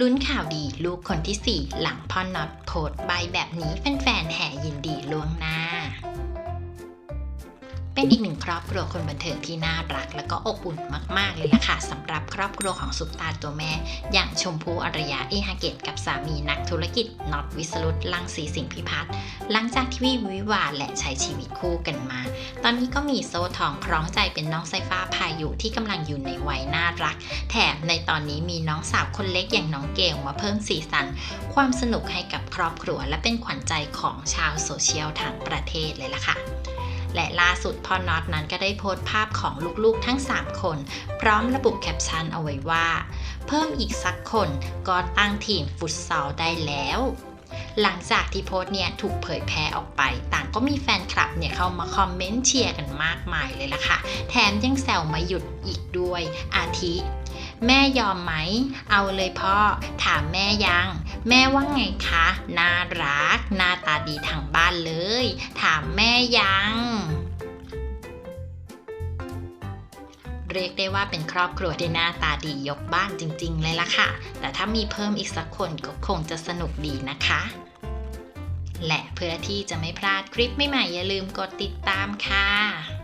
ลุ้นข่าวดีลูกคนที่ 4 หลังพ่อน็อตโพสใบแบบนี้แฟนๆแห่ยินดีล่วงหน้า เป็นอีกหนึ่งครอบครัวคนบันเทิงที่น่ารัก และก็อบอุ่นมากๆเลยล่ะค่ะสำหรับครอบครัวของซุปตาตัวแม่ อย่างชมพู่อารยาอิฮาเกตกับสามีนักธุรกิจน็อตวิสรุตลังสีสิงห์พิพัฒน์หลังจากที่วิวาห์และใช้ชีวิตคู่กันมา ตอนนี้ก็มีโซ่ทองคล้องใจเป็นน้องไซฟ้าพายุที่กำลังอยู่ในวัยน่ารัก แถมในตอนนี้มีน้องสาวคนเล็กอย่างน้องเกลมาเพิ่มสีสัน ความสนุกให้กับครอบครัว และเป็นขวัญใจของชาวโซเชียลทั้งประเทศเลยล่ะค่ะและล่าสุดพ่อน็อตนั้นก็ได้โพสต์ภาพของลูกๆทั้ง 3 คน พร้อมระบุแคปชั่นเอาไว้ว่า เพิ่มอีกสักคนก็ตั้งทีมฟุตซอลได้แล้ว หลังจากที่โพสต์เนี่ยถูกเผยแพร่ออกไป ต่างก็มีแฟนคลับเนี่ยเข้ามาคอมเมนต์เชียร์กันมากมายเลยล่ะค่ะ แถมยังแซวมาหยุดอีกด้วย อาทิ แม่ยอมไหม เอาเลยพ่อ ถามแม่ยัง แม่ว่าไงคะ น่ารัก หน้าตาดีทางบ้านเลย ถามแม่ยัง เรียกได้ว่าเป็นครอบครัวที่หน้าตาดียกบ้านจริง ๆ เลยล่ะค่ะ แต่ถ้ามีเพิ่มอีกสักคนก็คงจะสนุกดีนะคะ และเพื่อที่จะไม่พลาดคลิปใหม่ๆอย่าลืมกดติดตามค่ะ